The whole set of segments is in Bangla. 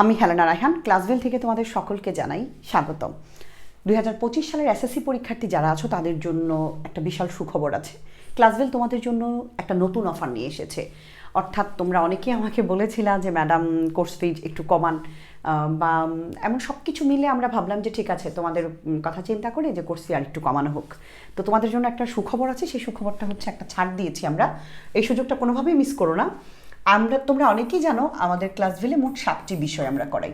আমি হেলেনা রায়হান, ক্লাসভেল থেকে তোমাদের সকলকে জানাই স্বাগতম। দুই হাজার পঁচিশ সালের এসএসসি পরীক্ষার্থী যারা আছো, তাদের জন্য একটা বিশাল সুখবর আছে। ক্লাসভেল তোমাদের জন্য একটা নতুন অফার নিয়ে এসেছে। অর্থাৎ তোমরা অনেকেই আমাকে বলেছিলা যে, ম্যাডাম কোর্স ফি একটু কমান। বা, এমন সব কিছু মিলে আমরা ভাবলাম যে, ঠিক আছে, তোমাদের কথা চিন্তা করে যে কোর্স ফি আর একটু কমানো হোক। তো তোমাদের জন্য একটা সুখবর আছে। সেই সুখবরটা হচ্ছে একটা ছাড় দিয়েছি আমরা। এই সুযোগটা কোনোভাবেই মিস করো না। আমরা, তোমরা অনেকেই জানো, আমাদের ক্লাসভেলে মোট সাতটি বিষয় আমরা করাই।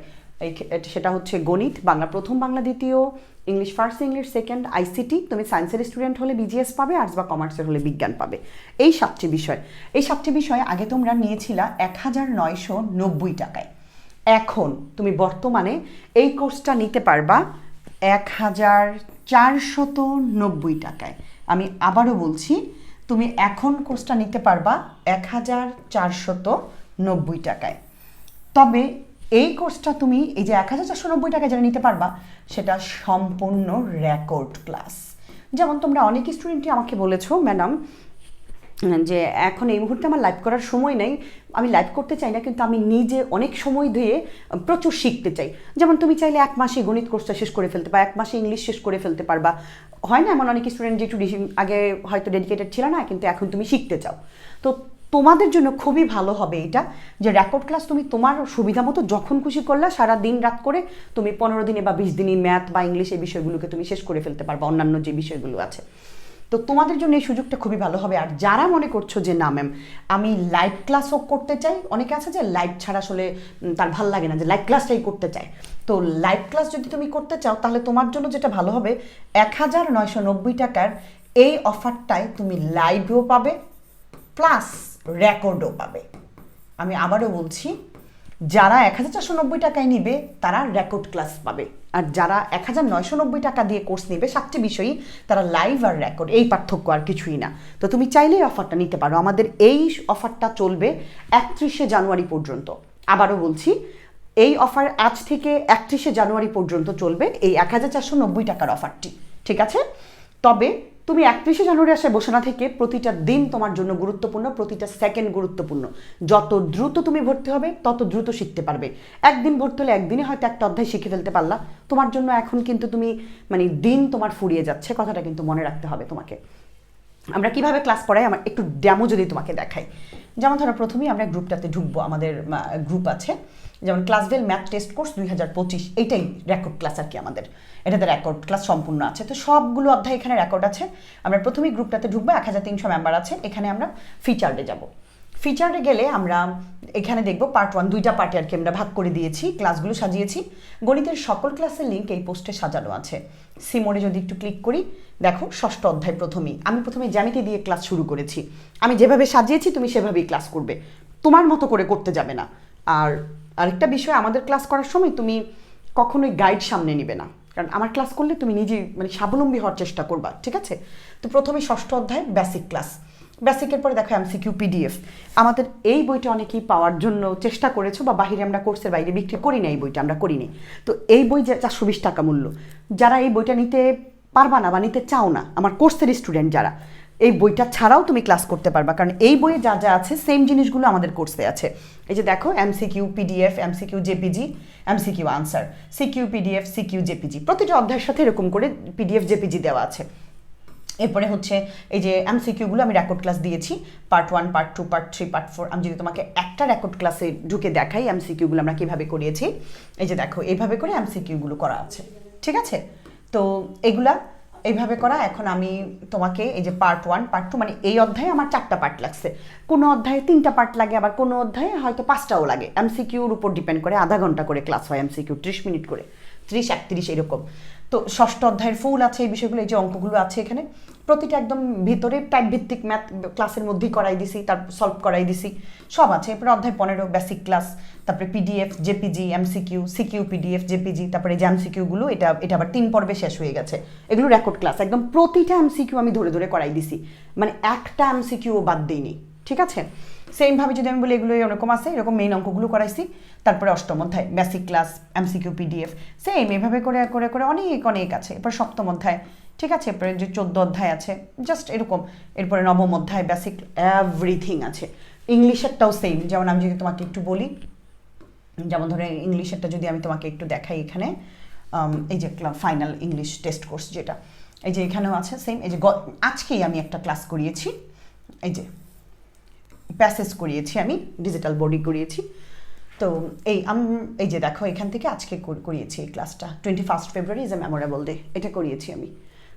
সেটা হচ্ছে গণিত, বাংলা প্রথম, বাংলা দ্বিতীয়, English first, English second, ICT, তুমি সায়েন্সের স্টুডেন্ট হলে বিজিএস পাবে, আর্টস বা কমার্সের হলে বিজ্ঞান পাবে। এই সাতটি বিষয়। এই সাতটি বিষয় আগে তোমরা নিয়েছিলা এক হাজার নয়শো নব্বই টাকায়। এখন তুমি বর্তমানে এই কোর্সটা নিতে পারবা এক হাজার চারশত নব্বই টাকায়। আমি আবারও বলছি তুমি এখন কোর্সটা নিতে পারবা এক হাজার চারশত নব্বই টাকায়। তবে এই কোর্সটা তুমি, এই যে এক হাজার চারশো নব্বই টাকায় যেটা নিতে পারবা, সেটা সম্পূর্ণ রেকর্ড ক্লাস। যেমন তোমরা অনেক স্টুডেন্টই আমাকে বলেছ ম্যাডাম যে এখন এই মুহূর্তে আমার লাইভ করার সময় নেই, আমি লাইভ করতে চাই না, কিন্তু আমি নিজে অনেক সময় দিয়ে প্রচুর শিখতে চাই। যেমন তুমি চাইলে এক মাসে গণিত কোর্সটা শেষ করে ফেলতে পারবা এক মাসে ইংলিশ শেষ করে ফেলতে পারবা। হয় না, এমন অনেক স্টুডেন্ট যে একটু আগে হয়তো ডেডিকেটেড ছিল না, কিন্তু এখন তুমি শিখতে চাও। তো তোমাদের জন্য খুবই ভালো হবে এটা, যে রেকর্ড ক্লাস তুমি তোমার সুবিধা মতো যখন খুশি করলে, সারা দিন রাত করে তুমি পনেরো দিনে বা বিশ দিনই ম্যাথ বা ইংলিশ এই বিষয়গুলোকে তুমি শেষ করে ফেলতে পারবা, অন্যান্য যে বিষয়গুলো আছে। তো তোমাদের জন্য এই সুযোগটা খুবই ভালো হবে। আর যারা মনে করছ যে, না ম্যাম, আমি লাইভ ক্লাসও করতে চাই। অনেকে আছে যে লাইভ ছাড়া আসলে তার ভালো লাগে না যে লাইভ ক্লাসটাই করতে চায়। তো লাইভ ক্লাস যদি তুমি করতে চাও, তাহলে তোমার জন্য যেটা ভালো হবে, এক হাজার নয়শো নব্বই টাকার এই অফারটায় তুমি লাইভও পাবে প্লাস রেকর্ডও পাবে। আমি আবারও বলছি, যারা এক হাজার চারশো নব্বই টাকায় নিবে, তারা রেকর্ড ক্লাস পাবে। আর যারা এক হাজার নয়শো নব্বই টাকা দিয়ে কোর্স নেবে, সাতটি বিষয়ই তারা লাইভ আর রেকর্ড এই পার্থক্য আর কিছুই না। তো তুমি চাইলেই অফারটা নিতে পারো। আমাদের এই অফারটা চলবে একত্রিশে জানুয়ারি পর্যন্ত। আবারও বলছি, এই অফার আজ থেকে একত্রিশে জানুয়ারি পর্যন্ত চলবে এই এক হাজার চারশো নব্বই টাকার অফারটি ঠিক আছে? তবে তুমি একত্রিশে জানুয়ারি আসে বসে না থেকে প্রতিটা দিন তোমার জন্য গুরুত্বপূর্ণ, প্রতিটা সেকেন্ড গুরুত্বপূর্ণ। যত দ্রুত তুমি ভর্তি হবে, তত দ্রুত শিখতে পারবে। একদিন ভর্তি হলে একদিনে হয়তো একটা অধ্যায় শিখে ফেলতে পারলা। তোমার জন্য এখন কিন্তু তুমি মানে দিন তোমার ফুরিয়ে যাচ্ছে, কথাটা কিন্তু মনে রাখতে হবে তোমাকে। আমরা কীভাবে ক্লাস পড়াই, আমার একটু ড্যামো যদি তোমাকে দেখাই। যেমন ধরো প্রথমেই আমরা গ্রুপটাতে ঢুকবো, আমাদের গ্রুপ আছে। যেমন ক্লাসডেল ম্যাথ টেস্ট কোর্স দুই হাজার পঁচিশ, এইটাই রেকর্ড ক্লাস আর কি আমাদের। এটাতে রেকর্ড ক্লাস সম্পূর্ণ আছে। তো সবগুলো অধ্যায় এখানে রেকর্ড আছে। আমরা প্রথমেই গ্রুপটাতে ঢুকবো, এক হাজার তিনশো মেম্বার আছে। এখানে আমরা ফিচার্ডে যাব। ফিচারে গেলে আমরা এখানে দেখব পার্ট ওয়ান দুইটা পার্টে আর কি আমরা ভাগ করে দিয়েছি ক্লাসগুলো সাজিয়েছি। গণিতের সকল ক্লাসের লিঙ্ক এই পোস্টে সাজানো আছে। সিমোডে যদি একটু ক্লিক করি, দেখো ষষ্ঠ অধ্যায় প্রথমেই। আমি প্রথমে জ্যামিতি দিয়ে ক্লাস শুরু করেছি। আমি যেভাবে সাজিয়েছি, তুমি সেভাবেই ক্লাস করবে। তোমার মতো করে করতে যাবে না। আর আরেকটা বিষয়, আমাদের ক্লাস করার সময় তুমি কখনোই গাইড সামনে নিবে না। কারণ আমার ক্লাস করলে তুমি নিজেই মানে স্বাবলম্বী হওয়ার চেষ্টা করবা, ঠিক আছে? তো প্রথমে ষষ্ঠ অধ্যায় বেসিক ক্লাস বেসিকের পরে দেখো এমসিকিউ পিডিএফ আমাদের এই বইটা অনেকেই পাওয়ার জন্য চেষ্টা করেছ বা বাহিরে আমরা কোর্সের বাইরে বিক্রি করি না এই বইটা, আমরা করিনি তো এই বই যে চারশো বিশ টাকা মূল্য, যারা এই বইটা নিতে পারবা না বা নিতে চাও না, আমার কোর্সের স্টুডেন্ট যারা এই বইটা ছাড়াও তুমি ক্লাস করতে পারবা। কারণ এই বইয়ে যা যা আছে সেম জিনিসগুলো আমাদের কোর্সে আছে। এই যে দেখো MCQ PDF MCQ JPG MCQ answer CQ PDF CQ JPG প্রতিটা অধ্যায়ের সাথে এরকম করে পিডিএফ জেপিজি দেওয়া আছে। এরপরে হচ্ছে এই যে এমসিকিউগুলো আমি রেকর্ড ক্লাস দিয়েছি part one part two part three part four আমি যদি তোমাকে একটা রেকর্ড ক্লাসে ঢুকে দেখাই এমসিকিউগুলো আমরা কীভাবে করিয়েছি, এই যে দেখো, এইভাবে করে এমসিকিউগুলো করা আছে। ঠিক আছে? তো এগুলা এইভাবে করা, এখন আমি তোমাকে এই যে পার্ট ওয়ান পার্ট টু মানে এই অধ্যায়ে আমার চারটা পার্ট লাগছে। কোনো অধ্যায়ে তিনটা পার্ট লাগে, আবার কোনো অধ্যায়ে হয়তো পাঁচটাও লাগে। এমসিকিউর উপর ডিপেন্ড করে, আধা ঘণ্টা করে ক্লাস হয় এমসিকিউ ত্রিশ মিনিট করে। ত্রিশ, একত্রিশ, এরকম। তো ষষ্ঠ অধ্যায়ের ফুল আছে, এই বিষয়গুলো, এই যে অঙ্কগুলো আছে এখানে। প্রতিটা একদম ভিতরে টাইপ ভিত্তিক ম্যাথ ক্লাসের মধ্যেই করাই দিছি, তার সলভ করাই দিছি। সব আছে, এরপরে অধ্যায় পনেরো বেসিক ক্লাস তারপরে PDF JPG MCQ CQ PDF JPG তারপরে যে এমসিকিউগুলো এটা এটা আবার তিন পর্বে শেষ হয়ে গেছে। এগুলো রেকর্ড ক্লাস একদম প্রতিটা এমসিকিউ আমি ধরে ধরে করাই দিছি। মানে একটা এমসিকিউ বাদ দিইনি, ঠিক আছে? সেমভাবে যদি আমি বলি এগুলো এরকম আছে, এরকম মেইন অঙ্কগুলো করাইছি, তারপরে অষ্টম অধ্যায় basic class MCQ PDF same এভাবে করে করে করে অনেক অনেক আছে। এরপর সপ্তম অধ্যায়, ঠিক আছে? এরপরে যে চোদ্দ অধ্যায় আছে জাস্ট এরকম। এরপরে নবম অধ্যায় বেসিক এভরিথিং আছে। ইংলিশেরটাও সেম যেমন আমি যদি তোমাকে একটু বলি, যেমন ধরে ইংলিশেরটা যদি আমি তোমাকে একটু দেখাই এখানে এই যে ফাইনাল ইংলিশ টেস্ট কোর্স যেটা, এই যে এখানেও আছে সেম এই যে আজকেই আমি একটা ক্লাস করিয়েছি, এই যে প্যাসেজ করিয়েছি আমি ডিজিটাল বডি করিয়েছি। তো এই, আম, এই যে দেখো, এখান থেকে আজকে করিয়েছি এই ক্লাসটা twenty first February is a memorable day এটা করিয়েছি আমি।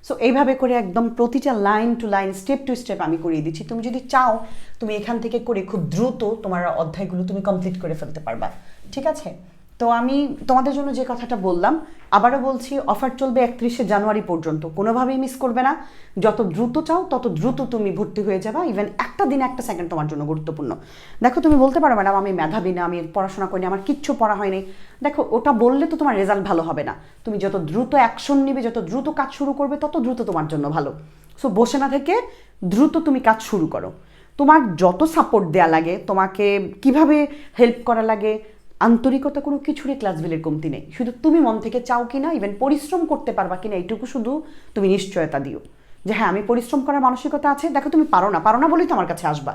সো এইভাবে করে একদম প্রতিটা line to line step to step আমি করিয়ে দিচ্ছি। তুমি যদি চাও, তুমি এখান থেকে করে খুব দ্রুত তোমার অধ্যায়গুলো তুমি কমপ্লিট করে ফেলতে পারবা। ঠিক আছে? তো আমি তোমাদের জন্য যে কথাটা বললাম, আবারও বলছি অফার চলবে একত্রিশে জানুয়ারি পর্যন্ত। কোনোভাবেই মিস করবে না। যত দ্রুত চাও, তত দ্রুত তুমি ভর্তি হয়ে যাবা। ইভেন একটা দিন একটা সেকেন্ড তোমার জন্য গুরুত্বপূর্ণ। দেখো, তুমি বলতে পারো ম্যাডাম আমি মেধাবী না, আমি পড়াশোনা করিনি, আমার কিচ্ছু পড়া হয়নি। দেখো, ওটা বললে তো তোমার রেজাল্ট ভালো হবে না। তুমি যত দ্রুত অ্যাকশন নিবে, যত দ্রুত কাজ শুরু করবে, তত দ্রুত তোমার জন্য ভালো। সো বসে না থেকে দ্রুত তুমি কাজ শুরু করো। তোমার যত সাপোর্ট দেয়া লাগে, তোমাকে কীভাবে হেল্প করা লাগে আন্তরিকতা কোনো কিছুরই ক্লাস বিলের কমতি নেই। শুধু তুমি মন থেকে চাও কিনা ইভেন পরিশ্রম করতে পারবা কিনা, এইটুকু শুধু তুমি নিশ্চয়তা দিও। যে হ্যাঁ আমি পরিশ্রম করার মানসিকতা আছে, দেখো তুমি পারো না পারো না বলেই তো আমার কাছে আসবা।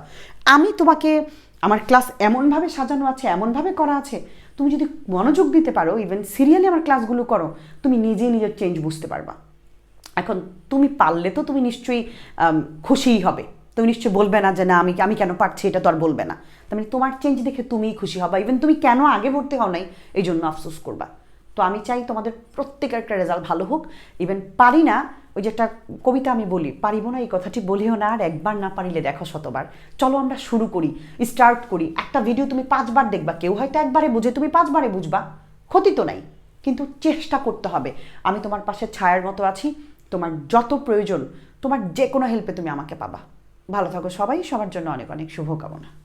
আমি তোমাকে, আমার ক্লাস এমনভাবে সাজানো আছে, এমনভাবে করা আছে, তুমি যদি মনোযোগ দিতে পারো ইভেন সিরিয়ালি আমার ক্লাসগুলো করো, তুমি নিজেই নিজের চেঞ্জ বুঝতে পারবা। এখন তুমি পারলে তো তুমি নিশ্চয়ই খুশিই হবে। তুমি নিশ্চয়ই বলবে না যে না, আমি আমি কেন পারছি এটা তো আর বলবে না। তার মানে তোমার চেঞ্জ দেখে তুমিই খুশি হবা। ইভেন তুমি কেন আগে ভর্তি হও নাই এই জন্য আফসোস করবা। তো আমি চাই তোমাদের প্রত্যেকের একটা রেজাল্ট ভালো হোক। ইভেন পারি না, ওই যে একটা কবিতা আমি বলি, পারিব না এই কথাটি বলিও না, আর একবার না পারিলে দেখো শতবার। চলো আমরা শুরু করি স্টার্ট করি। একটা ভিডিও তুমি পাঁচবার দেখবা, কেউ হয়তো একবারে বুঝে, তুমি পাঁচবারে বুঝবা। ক্ষতি তো নাই, কিন্তু চেষ্টা করতে হবে। আমি তোমার পাশে ছায়ার মতো আছি, তোমার যত প্রয়োজন, তোমার যে কোনো হেল্পে তুমি আমাকে পাবা। ভালো থাকো সবাই সবার জন্য অনেক অনেক শুভকামনা।